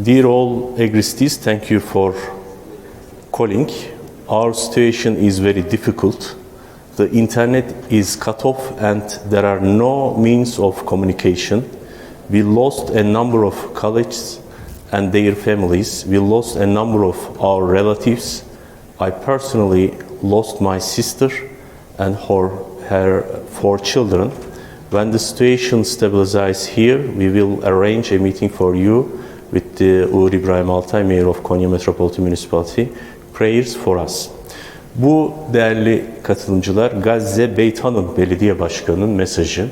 Dear all Agristis, thank you for calling. Our situation is very difficult. The internet is cut off and there are no means of communication. We lost a number of colleagues and their families. We lost a number of our relatives. I personally lost my sister and her, her four children. When the situation stabilizes here, we will arrange a meeting for you with the Uğur İbrahim Altay, Mayor of Konya Metropolitan Municipality. Prayers for us. Bu değerli katılımcılar Gazze Beythan'ın belediye başkanının mesajı.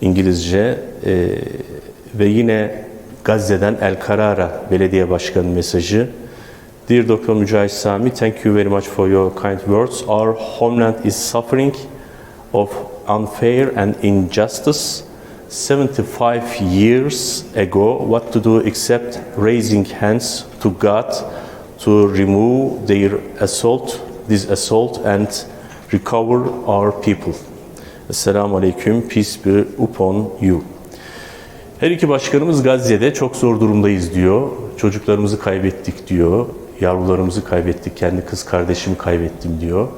İngilizce e, ve yine Gazze'den El Karara belediye başkanının mesajı. Dear Dr. Mücahit Sami, thank you very much for your kind words. Our homeland is suffering of unfair and injustice. 75 years ago, what to do except raising hands to God to remove their assault, this assault and recover our people. Esselamu Aleyküm, peace be upon you. Her iki başkanımız Gazze'de çok zor durumdayız diyor. Çocuklarımızı kaybettik diyor. Yavrularımızı kaybettik, kendi kız kardeşimi kaybettim diyor.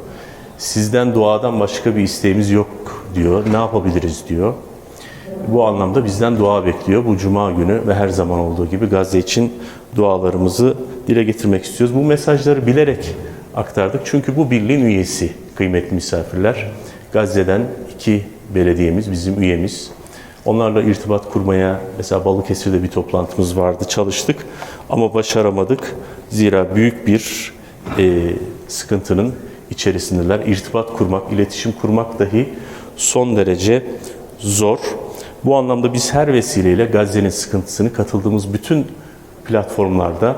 Sizden duadan başka bir isteğimiz yok diyor. Ne yapabiliriz diyor. Bu anlamda bizden dua bekliyor. Bu cuma günü ve her zaman olduğu gibi Gazze için dualarımızı dile getirmek istiyoruz. Bu mesajları bilerek aktardık. Çünkü bu birliğin üyesi kıymetli misafirler. Gazze'den iki belediyemiz, bizim üyemiz. Onlarla irtibat kurmaya, mesela Balıkesir'de bir toplantımız vardı, çalıştık ama başaramadık. Zira büyük bir e, sıkıntının içerisindeler. İrtibat kurmak, iletişim kurmak dahi son derece zor. Bu anlamda biz her vesileyle Gazze'nin sıkıntısını katıldığımız bütün platformlarda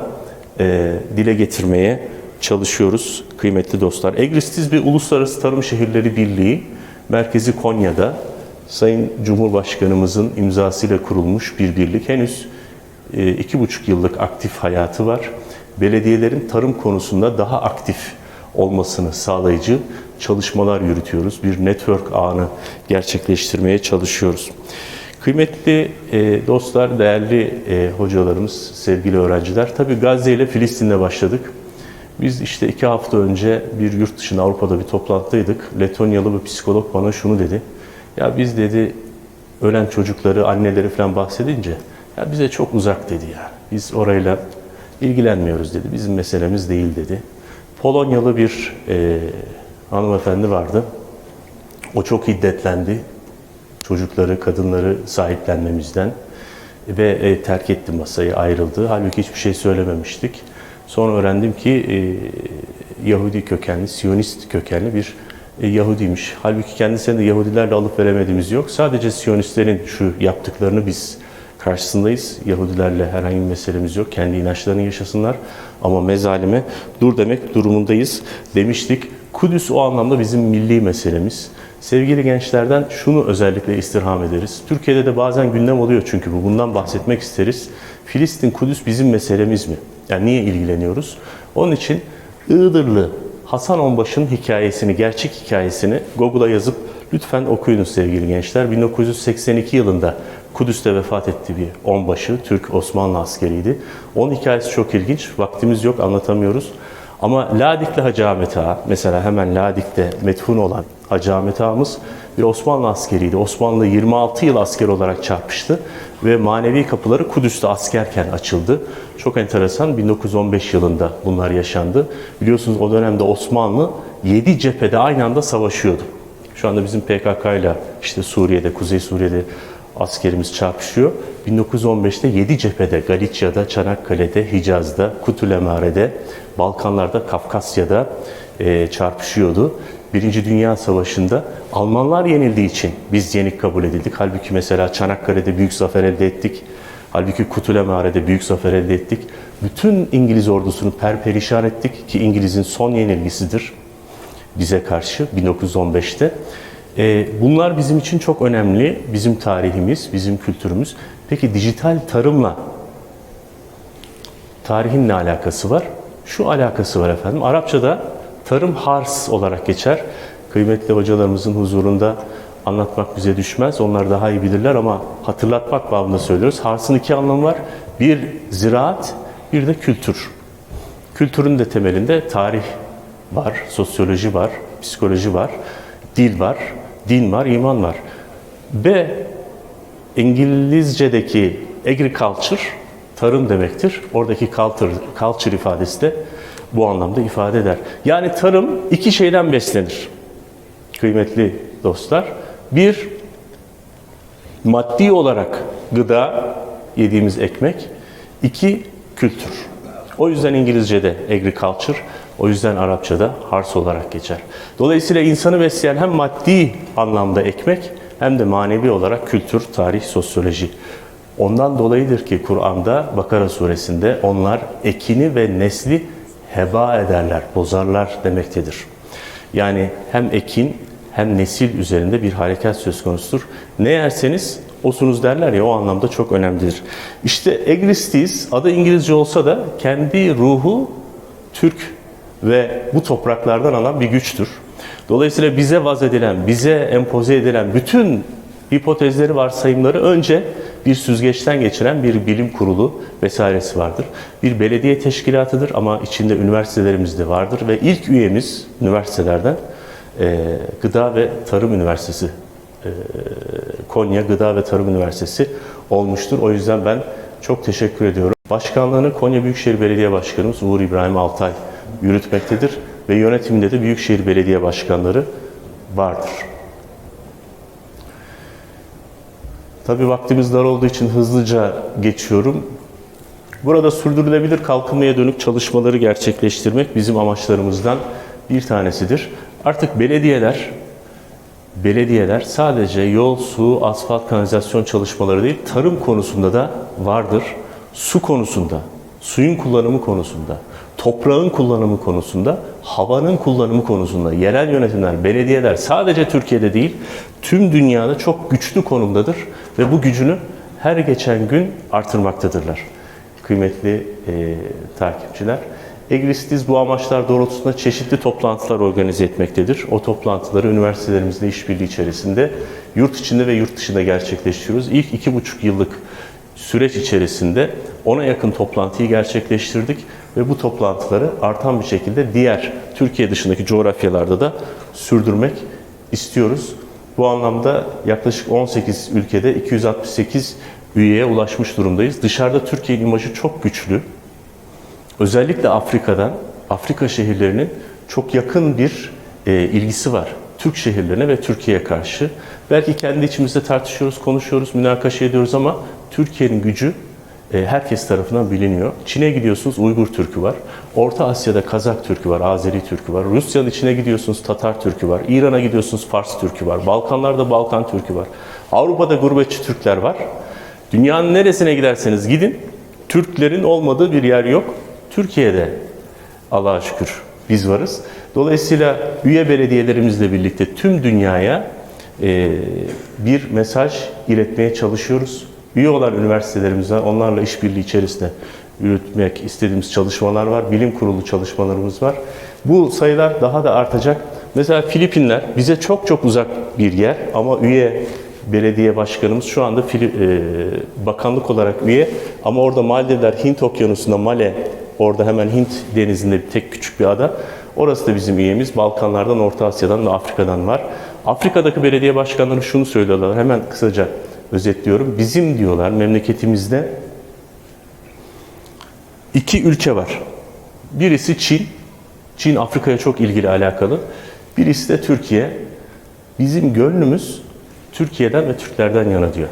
e, dile getirmeye çalışıyoruz kıymetli dostlar. Egristiz bir Uluslararası Tarım Şehirleri Birliği merkezi Konya'da Sayın Cumhurbaşkanımızın imzasıyla kurulmuş bir birlik. Henüz e, iki buçuk yıllık aktif hayatı var. Belediyelerin tarım konusunda daha aktif olmasını sağlayıcı çalışmalar yürütüyoruz. Bir network ağını gerçekleştirmeye çalışıyoruz. Kıymetli e, dostlar, değerli e, hocalarımız, sevgili öğrenciler, tabii Gazze ile Filistin'de başladık. Biz işte iki hafta önce bir yurt dışında Avrupa'da bir toplantıdaydık. Letonyalı bir psikolog bana şunu dedi. Ya biz dedi ölen çocukları, anneleri falan bahsedince ya bize çok uzak dedi ya. Biz orayla ilgilenmiyoruz dedi. Bizim meselemiz değil dedi. Polonyalı bir e, hanımefendi vardı. O çok hiddetlendi. Çocukları, kadınları sahiplenmemizden ve e, terk etti masayı, ayrıldı. Halbuki hiçbir şey söylememiştik. Sonra öğrendim ki e, Yahudi kökenli, Siyonist kökenli bir e, Yahudiymiş. Halbuki kendisine Yahudilerle alıp veremediğimiz yok. Sadece Siyonistlerin şu yaptıklarını biz karşısındayız. Yahudilerle herhangi bir meselemiz yok. Kendi inançlarını yaşasınlar. Ama mezalime dur demek durumundayız demiştik. Kudüs o anlamda bizim milli meselemiz. Sevgili gençlerden şunu özellikle istirham ederiz. Türkiye'de de bazen gündem oluyor çünkü bu. Bundan bahsetmek isteriz. Filistin, Kudüs bizim meselemiz mi? Yani niye ilgileniyoruz? Onun için Iğdırlı Hasan Onbaşı'nın hikayesini, gerçek hikayesini Google'a yazıp lütfen okuyunuz sevgili gençler. 1982 yılında Kudüs'te vefat etti bir onbaşı, Türk Osmanlı askeriydi. Onun hikayesi çok ilginç. Vaktimiz yok, anlatamıyoruz. Ama Ladikli Hacı Ahmet Ağa, mesela hemen Ladik'te metfun olan Hacı Ağamız bir Osmanlı askeriydi. Osmanlı 26 yıl asker olarak çarpıştı ve manevi kapıları Kudüs'te askerken açıldı. Çok enteresan 1915 yılında bunlar yaşandı. Biliyorsunuz o dönemde Osmanlı 7 cephede aynı anda savaşıyordu. Şu anda bizim PKK ile işte Suriye'de, Kuzey Suriye'de askerimiz çarpışıyor. 1915'te 7 cephede, Galicia'da, Çanakkale'de, Hicaz'da, Kutulemare'de, Balkanlar'da, Kafkasya'da e, çarpışıyordu. Birinci Dünya Savaşı'nda Almanlar yenildiği için biz yenik kabul edildik. Halbuki mesela Çanakkale'de büyük zafer elde ettik. Halbuki Kutulemare'de büyük zafer elde ettik. Bütün İngiliz ordusunu perperişan ettik ki İngiliz'in son yenilgisidir bize karşı 1915'te. Ee, bunlar bizim için çok önemli. Bizim tarihimiz, bizim kültürümüz. Peki dijital tarımla tarihin ne alakası var? Şu alakası var efendim. Arapçada tarım hars olarak geçer. Kıymetli hocalarımızın huzurunda anlatmak bize düşmez. Onlar daha iyi bilirler ama hatırlatmak babında söylüyoruz. Hars'ın iki anlamı var. Bir ziraat, bir de kültür. Kültürün de temelinde tarih var, sosyoloji var, psikoloji var, dil var, din var, iman var. Ve İngilizce'deki agriculture tarım demektir. Oradaki culture, culture ifadesi de bu anlamda ifade eder. Yani tarım iki şeyden beslenir. Kıymetli dostlar. Bir, maddi olarak gıda, yediğimiz ekmek. İki, kültür. O yüzden İngilizce'de agriculture, o yüzden Arapça'da hars olarak geçer. Dolayısıyla insanı besleyen hem maddi anlamda ekmek hem de manevi olarak kültür, tarih, sosyoloji. Ondan dolayıdır ki Kur'an'da Bakara suresinde onlar ekini ve nesli heba ederler, bozarlar demektedir. Yani hem ekin hem nesil üzerinde bir harekat söz konusudur. Ne yerseniz osunuz derler ya o anlamda çok önemlidir. İşte Egristis adı İngilizce olsa da kendi ruhu Türk ve bu topraklardan alan bir güçtür. Dolayısıyla bize vaz edilen, bize empoze edilen bütün hipotezleri, varsayımları önce bir süzgeçten geçiren bir bilim kurulu vesairesi vardır. Bir belediye teşkilatıdır ama içinde üniversitelerimiz de vardır ve ilk üyemiz üniversitelerden e, Gıda ve Tarım Üniversitesi, e, Konya Gıda ve Tarım Üniversitesi olmuştur. O yüzden ben çok teşekkür ediyorum. Başkanlığını Konya Büyükşehir Belediye Başkanımız Uğur İbrahim Altay yürütmektedir ve yönetiminde de Büyükşehir Belediye Başkanları vardır. Tabii vaktimiz dar olduğu için hızlıca geçiyorum. Burada sürdürülebilir kalkınmaya dönük çalışmaları gerçekleştirmek bizim amaçlarımızdan bir tanesidir. Artık belediyeler belediyeler sadece yol, su, asfalt, kanalizasyon çalışmaları değil, tarım konusunda da vardır. Su konusunda, suyun kullanımı konusunda, toprağın kullanımı konusunda, havanın kullanımı konusunda yerel yönetimler, belediyeler sadece Türkiye'de değil, tüm dünyada çok güçlü konumdadır ve bu gücünü her geçen gün artırmaktadırlar. Kıymetli e, takipçiler, Egristiz bu amaçlar doğrultusunda çeşitli toplantılar organize etmektedir. O toplantıları üniversitelerimizle işbirliği içerisinde yurt içinde ve yurt dışında gerçekleştiriyoruz. İlk iki buçuk yıllık süreç içerisinde ona yakın toplantıyı gerçekleştirdik ve bu toplantıları artan bir şekilde diğer Türkiye dışındaki coğrafyalarda da sürdürmek istiyoruz. Bu anlamda yaklaşık 18 ülkede 268 üyeye ulaşmış durumdayız. Dışarıda Türkiye'nin imajı çok güçlü. Özellikle Afrika'dan, Afrika şehirlerinin çok yakın bir e, ilgisi var. Türk şehirlerine ve Türkiye'ye karşı. Belki kendi içimizde tartışıyoruz, konuşuyoruz, münakaşa ediyoruz ama Türkiye'nin gücü herkes tarafından biliniyor. Çin'e gidiyorsunuz Uygur Türk'ü var. Orta Asya'da Kazak Türk'ü var, Azeri Türk'ü var. Rusya'nın içine gidiyorsunuz Tatar Türk'ü var. İran'a gidiyorsunuz Fars Türk'ü var. Balkanlarda Balkan Türk'ü var. Avrupa'da gurbetçi Türkler var. Dünyanın neresine giderseniz gidin, Türklerin olmadığı bir yer yok. Türkiye'de Allah'a şükür biz varız. Dolayısıyla üye belediyelerimizle birlikte tüm dünyaya e, bir mesaj iletmeye çalışıyoruz. Üye olan üniversitelerimizden onlarla işbirliği içerisinde yürütmek istediğimiz çalışmalar var. Bilim kurulu çalışmalarımız var. Bu sayılar daha da artacak. Mesela Filipinler bize çok çok uzak bir yer ama üye belediye başkanımız şu anda Fili, e, bakanlık olarak üye ama orada Maldivler Hint Okyanusu'nda Male orada hemen Hint denizinde bir tek küçük bir ada. Orası da bizim üyemiz. Balkanlardan, Orta Asya'dan ve Afrika'dan var. Afrika'daki belediye başkanları şunu söylüyorlar. Hemen kısaca özetliyorum. Bizim diyorlar memleketimizde iki ülke var. Birisi Çin. Çin Afrika'ya çok ilgili alakalı. Birisi de Türkiye. Bizim gönlümüz Türkiye'den ve Türklerden yana diyor.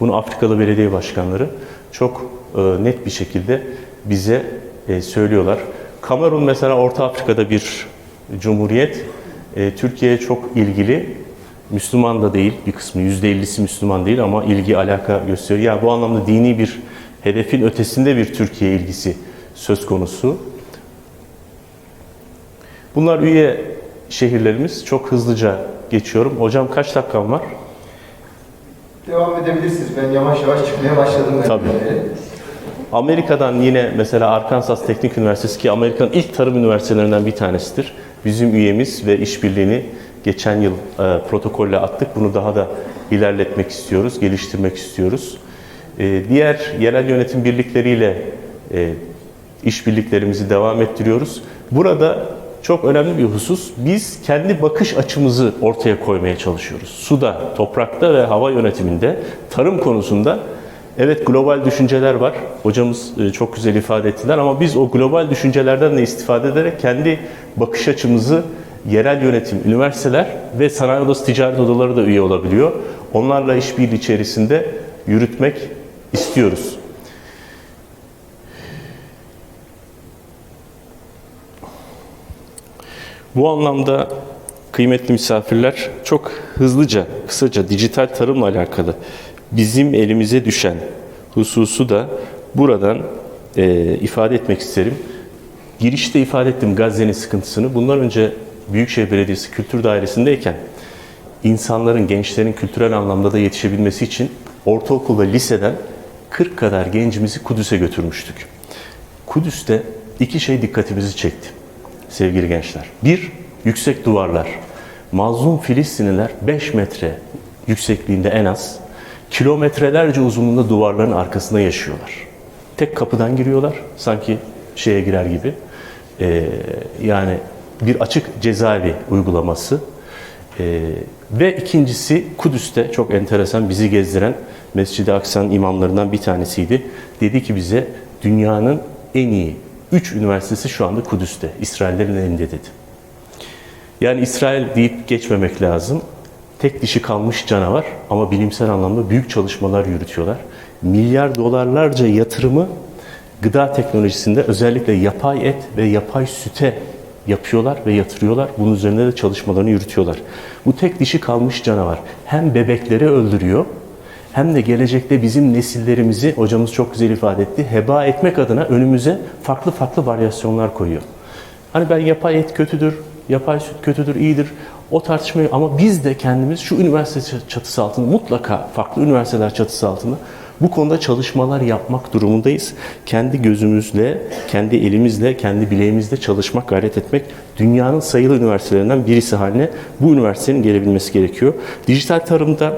Bunu Afrikalı belediye başkanları çok e, net bir şekilde bize e, söylüyorlar. Kamerun mesela Orta Afrika'da bir cumhuriyet. E, Türkiye'ye çok ilgili. Müslüman da değil, bir kısmı %50'si Müslüman değil ama ilgi, alaka gösteriyor. Yani bu anlamda dini bir hedefin ötesinde bir Türkiye ilgisi söz konusu. Bunlar üye şehirlerimiz. Çok hızlıca geçiyorum. Hocam kaç dakikam var? Devam edebilirsiniz. Ben yavaş yavaş çıkmaya başladım. ben Tabii. de. Amerika'dan yine mesela Arkansas Teknik Üniversitesi ki Amerika'nın ilk tarım üniversitelerinden bir tanesidir. Bizim üyemiz ve işbirliğini geçen yıl e, protokolle attık. Bunu daha da ilerletmek istiyoruz, geliştirmek istiyoruz. E, diğer yerel yönetim birlikleriyle e, işbirliklerimizi devam ettiriyoruz. Burada çok önemli bir husus, biz kendi bakış açımızı ortaya koymaya çalışıyoruz. Suda, toprakta ve hava yönetiminde, tarım konusunda evet global düşünceler var. Hocamız e, çok güzel ifade ettiler ama biz o global düşüncelerden de istifade ederek kendi bakış açımızı yerel yönetim, üniversiteler ve sanayi odası, ticaret odaları da üye olabiliyor. Onlarla işbirliği içerisinde yürütmek istiyoruz. Bu anlamda kıymetli misafirler çok hızlıca, kısaca dijital tarımla alakalı bizim elimize düşen hususu da buradan e, ifade etmek isterim. Girişte ifade ettim Gazze'nin sıkıntısını. Bundan önce Büyükşehir Belediyesi Kültür Dairesi'ndeyken insanların, gençlerin kültürel anlamda da yetişebilmesi için ortaokul ve liseden 40 kadar gencimizi Kudüs'e götürmüştük. Kudüs'te iki şey dikkatimizi çekti sevgili gençler. Bir, yüksek duvarlar. Mazlum Filistinliler 5 metre yüksekliğinde en az, kilometrelerce uzunluğunda duvarların arkasında yaşıyorlar. Tek kapıdan giriyorlar, sanki şeye girer gibi. Ee, yani bir açık cezaevi uygulaması. Ee, ve ikincisi Kudüs'te çok enteresan bizi gezdiren Mescid-i Aksa'nın imamlarından bir tanesiydi. Dedi ki bize dünyanın en iyi 3 üniversitesi şu anda Kudüs'te, İsraillerin elinde dedi. Yani İsrail deyip geçmemek lazım. Tek dişi kalmış canavar ama bilimsel anlamda büyük çalışmalar yürütüyorlar. Milyar dolarlarca yatırımı gıda teknolojisinde özellikle yapay et ve yapay süte yapıyorlar ve yatırıyorlar. Bunun üzerinde de çalışmalarını yürütüyorlar. Bu tek dişi kalmış canavar hem bebekleri öldürüyor hem de gelecekte bizim nesillerimizi hocamız çok güzel ifade etti. Heba etmek adına önümüze farklı farklı varyasyonlar koyuyor. Hani ben yapay et kötüdür, yapay süt kötüdür, iyidir. O tartışmayı ama biz de kendimiz şu üniversite çatısı altında mutlaka farklı üniversiteler çatısı altında bu konuda çalışmalar yapmak durumundayız. Kendi gözümüzle, kendi elimizle, kendi bileğimizle çalışmak, gayret etmek dünyanın sayılı üniversitelerinden birisi haline bu üniversitenin gelebilmesi gerekiyor. Dijital tarımda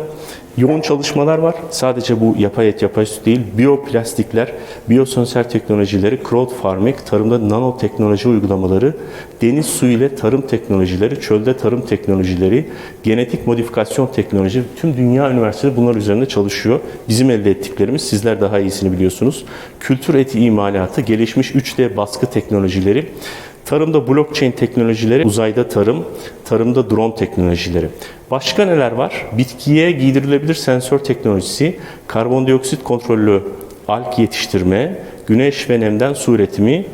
yoğun çalışmalar var. Sadece bu yapay et, yapay süt değil, biyoplastikler, biyosensör teknolojileri, crowd farming, tarımda nanoteknoloji uygulamaları, deniz suyu ile tarım teknolojileri, çölde tarım teknolojileri, genetik modifikasyon teknoloji, tüm dünya üniversiteleri bunlar üzerinde çalışıyor. Bizim elde ettiklerimiz, sizler daha iyisini biliyorsunuz. Kültür eti imalatı, gelişmiş 3D baskı teknolojileri, Tarımda blockchain teknolojileri, uzayda tarım, tarımda drone teknolojileri. Başka neler var? Bitkiye giydirilebilir sensör teknolojisi, karbondioksit kontrollü alg yetiştirme, güneş ve nemden su üretimi,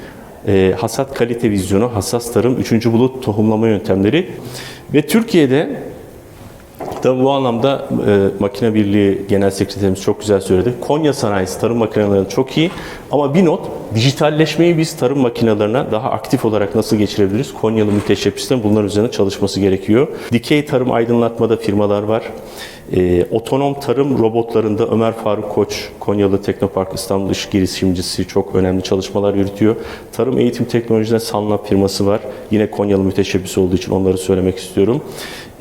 e, hasat kalite vizyonu, hassas tarım, üçüncü bulut tohumlama yöntemleri ve Türkiye'de Tabii bu anlamda e, Makine Birliği Genel Sekreterimiz çok güzel söyledi. Konya sanayisi tarım makinelerinin çok iyi ama bir not dijitalleşmeyi biz tarım makinelerine daha aktif olarak nasıl geçirebiliriz? Konyalı müteşebbislerin bunlar üzerine çalışması gerekiyor. Dikey tarım aydınlatmada firmalar var. E, otonom tarım robotlarında Ömer Faruk Koç, Konyalı Teknopark İstanbul İş girişimcisi çok önemli çalışmalar yürütüyor. Tarım eğitim teknolojide Sanla firması var. Yine Konyalı müteşebbis olduğu için onları söylemek istiyorum.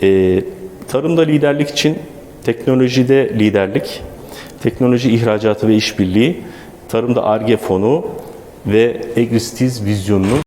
E, Tarımda liderlik için teknolojide liderlik, teknoloji ihracatı ve işbirliği, tarımda ARGE fonu ve Egristiz vizyonunun